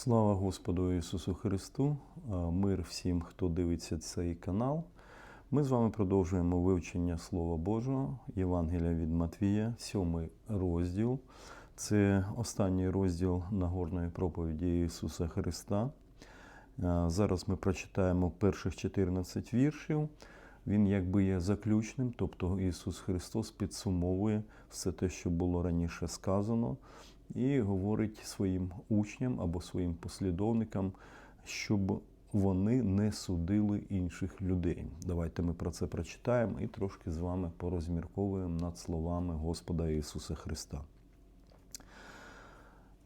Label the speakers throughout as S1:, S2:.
S1: Слава Господу Ісусу Христу! Мир всім, хто дивиться цей канал. Ми з вами продовжуємо вивчення Слова Божого, Євангелія від Матвія, сьомий розділ. Це останній розділ Нагорної проповіді Ісуса Христа. Зараз ми прочитаємо перших 14 віршів. Він якби є заключним, тобто Ісус Христос підсумовує все те, що було раніше сказано, і говорить своїм учням або своїм послідовникам, щоб вони не судили інших людей. Давайте ми про це прочитаємо і трошки з вами порозмірковуємо над словами Господа Ісуса Христа.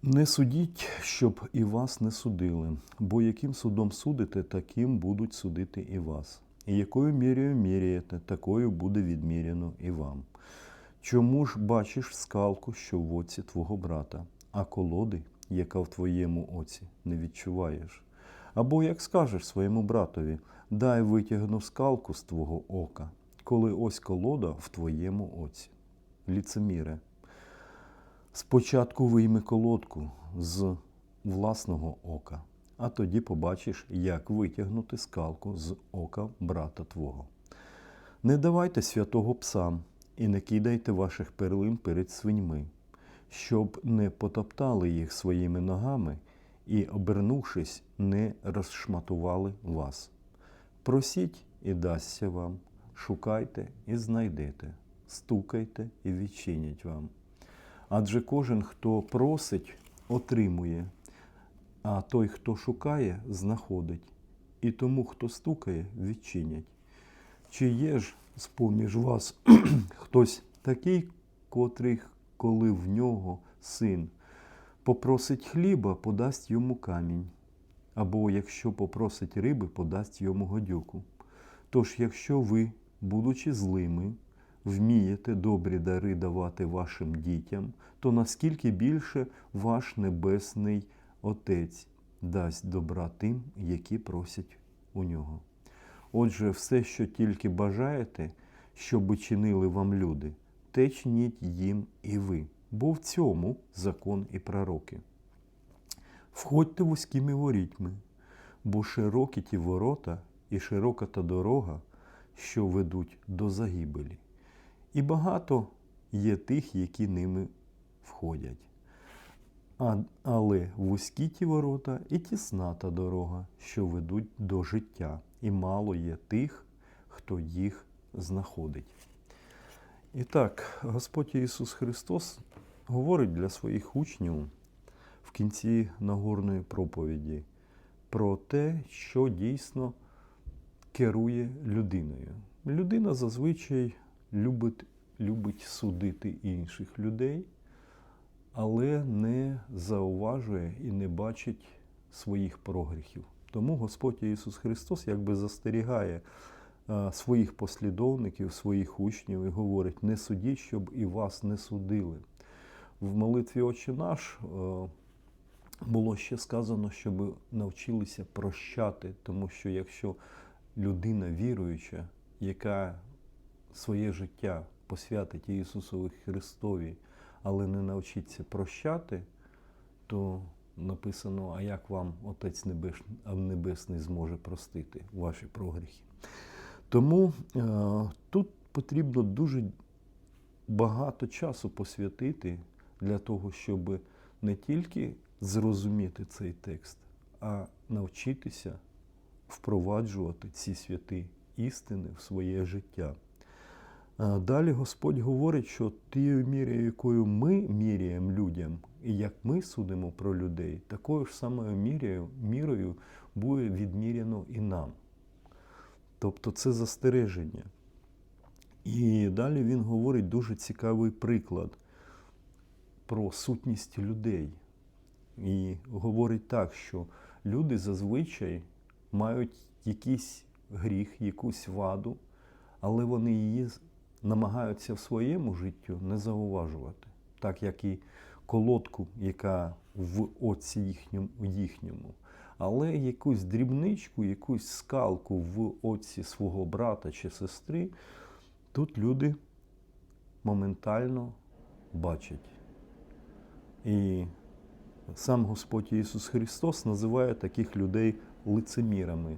S1: Не судіть, щоб і вас не судили, бо яким судом судите, таким будуть судити і вас. І якою мірою міряєте, такою буде відміряно і вам. Чому ж бачиш скалку, що в оці твого брата, а колоди, яка в твоєму оці, не відчуваєш? Або як скажеш своєму братові, дай витягну скалку з твого ока, коли ось колода в твоєму оці. Ліцеміре, спочатку вийми колодку з власного ока, а тоді побачиш, як витягнути скалку з ока брата твого. Не давайте святого псам і не кидайте ваших перлин перед свиньми, щоб не потоптали їх своїми ногами і, обернувшись, не розшматували вас. Просіть і дасться вам, шукайте і знайдете, стукайте і відчинять вам. Адже кожен, хто просить, отримує, а той, хто шукає, знаходить, і тому, хто стукає, відчинять. Чи є ж з-поміж вас хтось такий, котрий, коли в нього син попросить хліба, подасть йому камінь, або якщо попросить риби, подасть йому годюку. Тож, якщо ви, будучи злими, вмієте добрі дари давати вашим дітям, то наскільки більше ваш Небесний Отець дасть добра тим, які просять у нього. Отже, все, що тільки бажаєте, щоб чинили вам люди, те чиніть їм і ви, бо в цьому закон і пророки. Входьте вузькими ворітьми, бо широкі ті ворота і широка та дорога, що ведуть до загибелі, і багато є тих, які ними входять. А, але вузькі ті ворота і тісна та дорога, що ведуть до життя, і мало є тих, хто їх знаходить. І так, Господь Ісус Христос говорить для своїх учнів в кінці Нагорної проповіді про те, що дійсно керує людиною. Людина зазвичай любить, любить судити інших людей але не зауважує і не бачить своїх прогріхів. Тому Господь Ісус Христос якби застерігає своїх послідовників, своїх учнів і говорить: не судіть, щоб і вас не судили. В молитві Отче наш було ще сказано, щоб навчилися прощати, тому що якщо людина віруюча, яка своє життя посвятить Ісусові Христові, але не навчиться прощати, то написано, а як вам Отець Небесний, зможе простити ваші прогріхи. Тому е, тут потрібно дуже багато часу посвятити для того, щоб не тільки зрозуміти цей текст, а навчитися впроваджувати ці святі істини в своє життя. Далі Господь говорить, що тією мірою, якою ми міряємо людям, і як ми судимо про людей, такою ж самою мірою, мірою буде відміряно і нам. Тобто це застереження. І далі він говорить дуже цікавий приклад про сутність людей. І говорить так, що люди зазвичай мають якийсь гріх, якусь ваду, але вони її намагаються в своєму життю не зауважувати, так як і колодку, яка в оці їхньому, їхньому. Але якусь дрібничку, якусь скалку в оці свого брата чи сестри, тут люди моментально бачать. І Сам Господь Ісус Христос називає таких людей лицемірами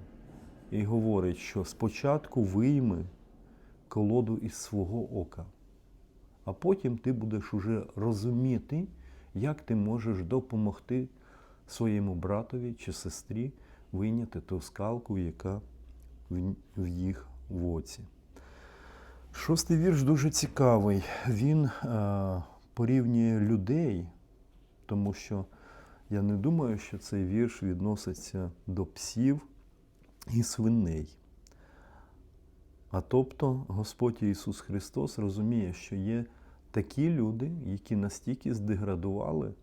S1: і говорить, що спочатку вийми колоду із свого ока, а потім ти будеш уже розуміти, як ти можеш допомогти своєму братові чи сестрі вийняти ту скалку, яка в їх в оці. Шостий вірш дуже цікавий. Він е, порівнює людей, тому що я не думаю, що цей вірш відноситься до псів і свиней. А тобто Господь Ісус Христос розуміє, що є такі люди, які настільки здеградували,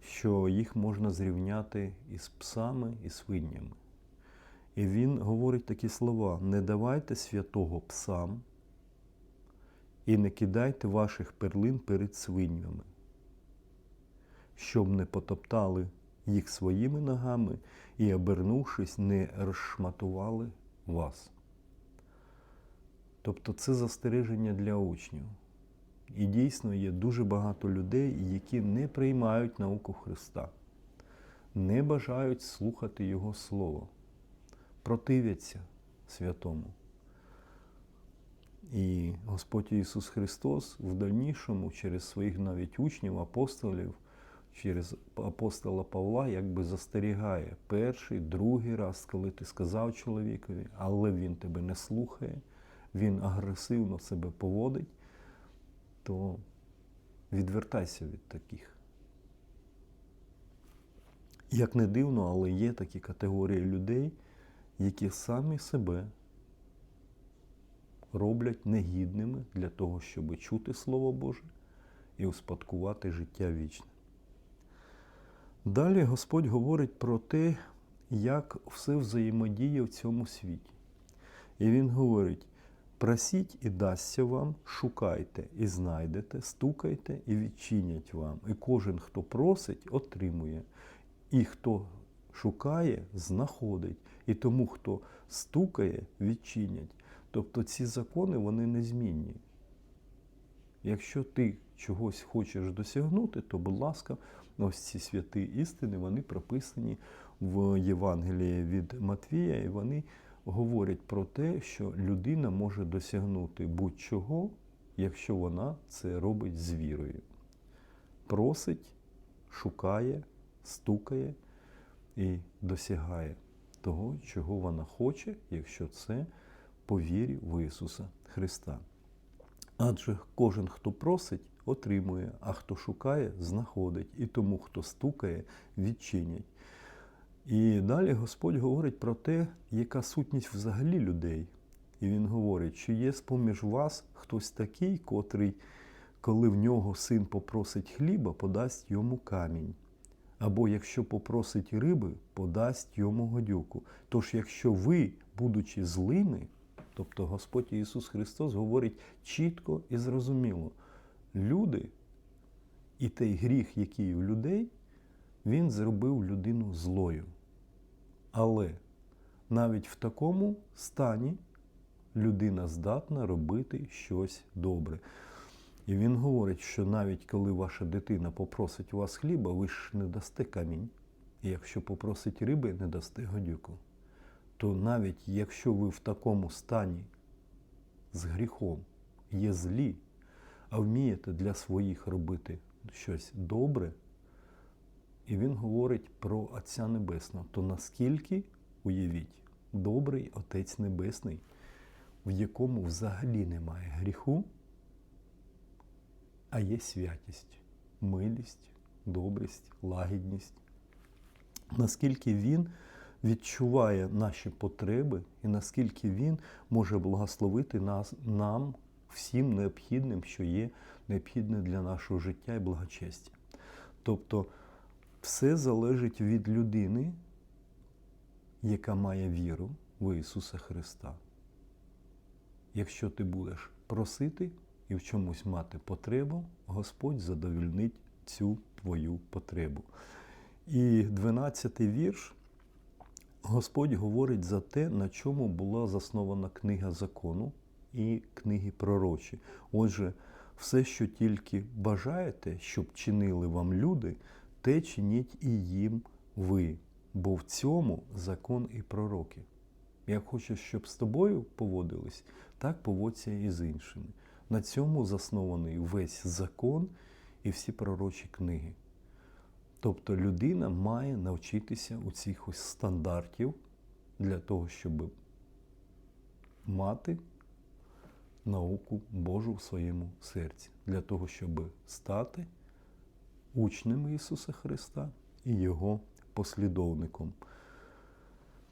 S1: що їх можна зрівняти із псами і свинями. І він говорить такі слова: не давайте святого псам і не кидайте ваших перлин перед свинями, щоб не потоптали їх своїми ногами і, обернувшись, не розшматували вас. Тобто це застереження для учнів. І дійсно є дуже багато людей, які не приймають науку Христа, не бажають слухати Його Слово, противляться святому. І Господь Ісус Христос в дальнішому через своїх навіть учнів, апостолів, через апостола Павла якби застерігає перший, другий раз, коли ти сказав чоловікові, але він тебе не слухає, він агресивно себе поводить, то відвертайся від таких. Як не дивно, але є такі категорії людей, які самі себе роблять негідними для того, щоб чути Слово Боже і успадкувати життя вічне. Далі Господь говорить про те, як все взаємодіє в цьому світі. І Він говорить: просіть і дасться вам, шукайте і знайдете, стукайте і відчинять вам. І кожен, хто просить, отримує. І хто шукає, знаходить. І тому, хто стукає, відчинять. Тобто ці закони вони незмінні. Якщо ти чогось хочеш досягнути, то, будь ласка, ось ці святі істини, вони прописані в Євангелії від Матвія, і вони говорять про те, що людина може досягнути будь-чого, якщо вона це робить з вірою. Просить, шукає, стукає і досягає того, чого вона хоче, якщо це по вірі в Ісуса Христа. Адже кожен, хто просить, отримує, а хто шукає, знаходить, і тому, хто стукає, відчинять. І далі Господь говорить про те, яка сутність взагалі людей. І Він говорить, що є з-поміж вас хтось такий, котрий, коли в нього син попросить хліба, подасть йому камінь. Або якщо попросить риби, подасть йому годюку. Тож, якщо ви, будучи злими, тобто Господь Ісус Христос говорить чітко і зрозуміло, люди і той гріх, який в людей, Він зробив людину злою. Але навіть в такому стані людина здатна робити щось добре. І він говорить, що навіть коли ваша дитина попросить у вас хліба, ви ж не дасте камінь. І якщо попросить риби, не дасте годюку. То навіть якщо ви в такому стані з гріхом є злі, а вмієте для своїх робити щось добре, і він говорить про Отця Небесного, то наскільки, уявіть, добрий Отець Небесний, в якому взагалі немає гріху, а є святість, милість, добрість, лагідність. Наскільки він відчуває наші потреби і наскільки він може благословити нас, нам всім необхідним, що є необхідне для нашого життя і благочестя. Тобто все залежить від людини, яка має віру в Ісуса Христа. Якщо ти будеш просити і в чомусь мати потребу, Господь задовільнить цю твою потребу. І 12-й вірш Господь говорить за те, на чому була заснована книга закону і книги пророчі. Отже, все, що тільки бажаєте, щоб чинили вам люди, те чиніть і їм ви, бо в цьому закон і пророки. Як хочеш, щоб з тобою поводились, так поводься і з іншими. На цьому заснований весь закон і всі пророчі книги. Тобто людина має навчитися у цих ось стандартів для того, щоб мати науку Божу в своєму серці, для того, щоб стати учнем Ісуса Христа і Його послідовником.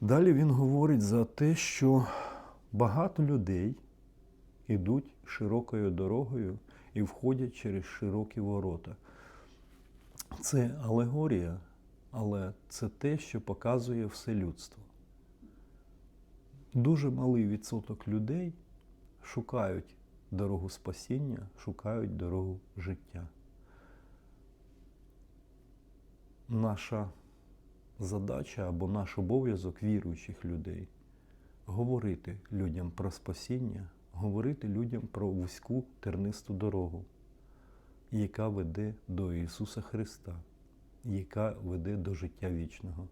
S1: Далі він говорить за те, що багато людей ідуть широкою дорогою і входять через широкі ворота. Це алегорія, але це те, що показує все людство. Дуже малий відсоток людей шукають дорогу спасіння, шукають дорогу життя. Наша задача або наш обов'язок віруючих людей говорити людям про спасіння, говорити людям про вузьку тернисту дорогу, яка веде до Ісуса Христа, яка веде до життя вічного.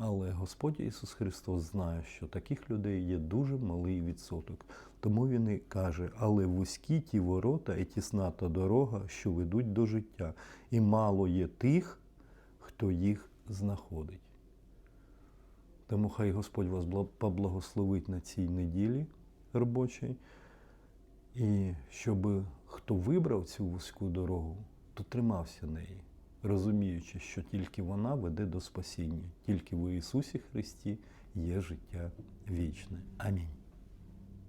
S1: Але Господь Ісус Христос знає, що таких людей є дуже малий відсоток. Тому Він і каже, але вузькі ті ворота і тісна та дорога, що ведуть до життя, і мало є тих, хто їх знаходить. Тому хай Господь вас поблагословить на цій неділі робочій, і щоб хто вибрав цю вузьку дорогу, то тримався неї, розуміючи, що тільки вона веде до спасіння, тільки в Ісусі Христі є життя вічне. Амінь.